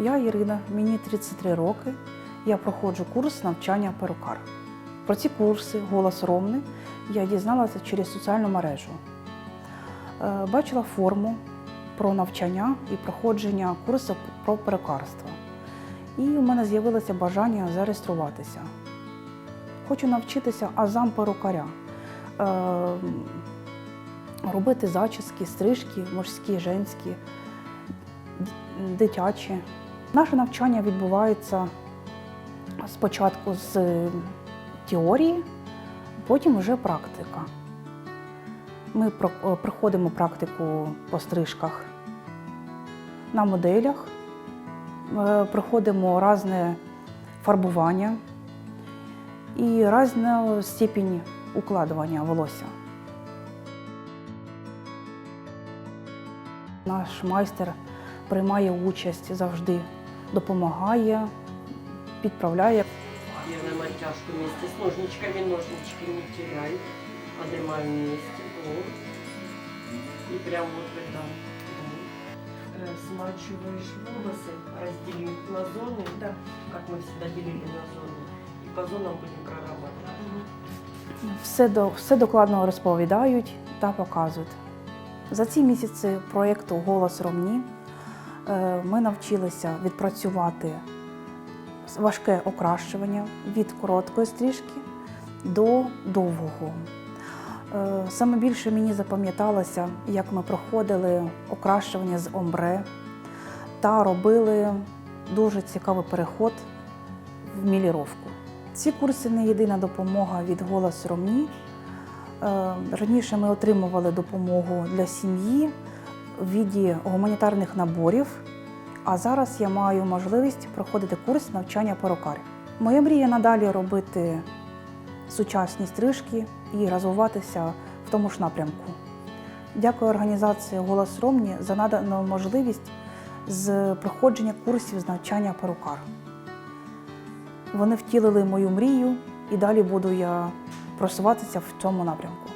Я Ірина, мені 33 роки. Я проходжу курс навчання перукар. Про ці курси Голос Ромни я дізналася через соціальну мережу. Е, Бачила форму про навчання і проходження курсу про перукарство. І у мене з'явилося бажання зареєструватися. Хочу навчитися азам перукаря. Е, Робити зачіски, стрижки, мужські, женські, дитячі. Наше навчання відбувається спочатку з теорії, потім вже практика. Ми е, проходимо практику по стрижках на моделях, е, проходимо різне фарбування і різну степінь укладування волосся. Наш майстер приймає участь завжди, допомагає, підправляє. Делаем оттяжку вместе с ножничками. Ножнички не теряй. Поднимаем вместе. Вот. И прям вот в это. вот. Э, Смачиваешь волосы, разделим на зоны, Да. как мы всегда делили на зоны. И по зонам будем прорабатывать. Все, до, все докладно розповідають та показують. За ці місяці проєкту Голос Ромні е, ми навчилися відпрацювати важке окращування від короткої стрижки до довгого. Е, Саме більше мені запам'яталося, як ми проходили окращування з омбре та робили дуже цікавий переход в міліровку. Ці курси не єдина допомога від Голос Ромні. Е, Раніше ми отримували допомогу для сім'ї в віді гуманітарних наборів, а зараз я маю можливість проходити курс навчання перукаря. Моя мрія надалі робити сучасні стрижки і розвиватися в тому ж напрямку. Дякую організації Голос Ромні за надану можливість з проходження курсів з навчання перукар. Вони втілили мою мрію, і далі буду я просуватися в цьому напрямку.